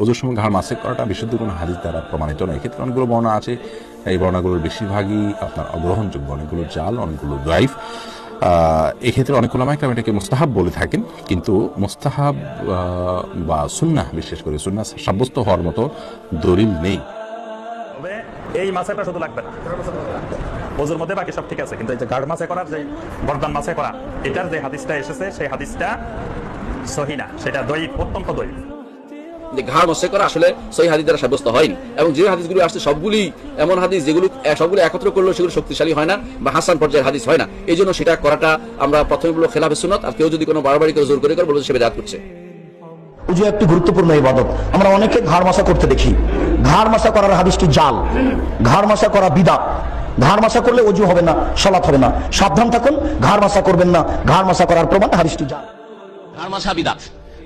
ওজোর সময় ঘাড় মাসে করাটা বিশুদ্ধ কোনো হাদিস দ্বারা প্রমাণিত নয়। এক্ষেত্রে অনেকগুলো বর্ণনা আছে। এই বর্ণাগুলোর বেশিরভাগই আপনার অগ্রহণযোগ্য, অনেকগুলো জাল, অনেকগুলো ড্রাইভ এক্ষেত্রে অনেক ওলামা একরাম এটাকে মুস্তাহাব বলে থাকেন। কিন্তু মুস্তাহাব বা সুন্নাহ, বিশেষ করে সুন্নাহ, সাব্যস্ত হওয়ার মতো দলিল নেই। এই মাছেটা শুধু লাগবে না। মধ্যে বাকি সব ঠিক আছে। কিন্তু এই যে গাঢ় মাছে করার যে বরদান মাছে করা, এটার যে হাদিসটা এসেছে, সেই হাদিসটা সহি না। সেটা দই অত্যন্ত দই যে ঘাড় মশে করা আসলে সহি হাদিস দ্বারা সাব্যস্ত হয়নি। এবং যে হাদিসগুলো আসছে সবগুলি এমন হাদিস যেগুলো সবগুলো একত্র করলেও সেগুলো শক্তিশালী হয় না বা হাসান পর্যায়ের হাদিস হয় না। এই জন্য সেটা করাটা আমরা প্রথমে বলব খেলাফে সুনত আর কেউ যদি কোনো বারবারই কেউ জোর করে করে বলব সে বেদাত করছে। উজু একটি গুরুত্বপূর্ণ ইবাদত। আমরা অনেকে ঘাড় মাসা করতে দেখি। ঘাড় মাসা করার হাদিসটি জাল। ঘাড় মাসা করা বিদাত। ঘাড় মাসা করলে অজু হবে না সলাৎ হবে না। সাবধান থাকুন ঘাড় মাসা করবেন না। ঘাড় মাসা করার প্রমাণ হাদিসটি জাল। ঘাড় মাসা বিদাত।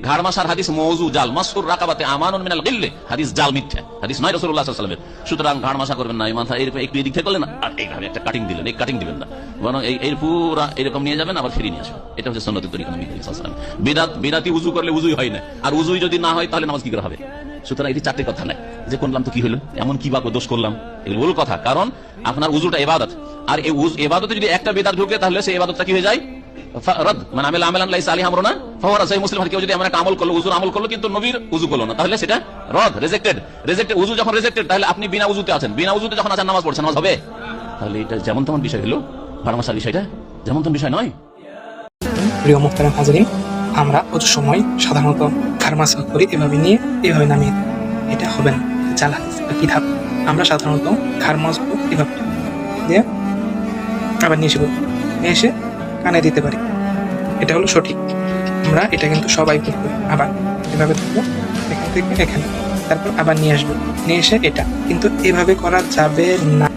হাদিস মৌজু জাল মাসুর রাকাবাতে আমানুন মিনাল গিল্লে। হাদিস জাল মিথ্যা। হাদিস রাসূলুল্লাহ সাল্লাল্লাহু আলাইহি সুতরাং করবেন না। মাথা এরকম একটু এদিক থেকে করলেন আর এইভাবে একটা কাটিং দিলেন। এই কাটিং দিবেন না। বরং এই এরকম নিয়ে যাবেন, আবার নিয়ে আসবেন। এটা হচ্ছে সুন্নতের তরিকা নবী সাল্লাল্লাহু বিদাত উজু করলে উজুই হয় না। আর উজুই যদি না হয়, তাহলে নামাজ কি করে হবে? সুতরাং এটি চারটে কথা নাই। যে করলাম তো কি হলো? এমন কি বা দোষ করলাম? এগুলো ভুল কথা। কারণ আপনার উজুটা এবাদত। আর এই এবাদতে যদি একটা বেদাত ঢুকে, তাহলে সেই এবাদতটা কি হয়ে যায়? রদ মানে আমেল আমেলান লাইসা আলী আমরনা ফাওয়ারা সেই মুসলিম কেউ যদি এমন একটা আমল করল উজুর আমল করল, কিন্তু নবীর উজু করল না। তাহলে সেটা রদ রেজেক্টেড রেজেক্টেড উজু যখন রেজেক্টেড তাহলে আপনি বিনা উজুতে আছেন। বিনা উজুতে যখন আছেন, নামাজ পড়ছেন, নামাজ হবে? তাহলে এটা যেমন তেমন বিষয় হলো ফার্মাসার বিষয়টা যেমন তেমন বিষয় নয়। প্রিয় মুখতারাম হাজরিন, আমরা প্রচুর সময় সাধারণত খারমাসা করি এভাবে নিয়ে, এভাবে নামিয়ে এটা হবে না জাল হাদিস বা আমরা সাধারণত খারমাস এভাবে। দিয়ে আবার নিয়ে এসে নিয়ে এসে কানে দিতে পারি। এটা হলো সঠিক। আমরা এটা কিন্তু সবাই করব করি। আবার এভাবে ধরবো, এখান থেকে এখানে। তারপর আবার নিয়ে আসব। নিয়ে এসে এটা। কিন্তু এভাবে করা যাবে না।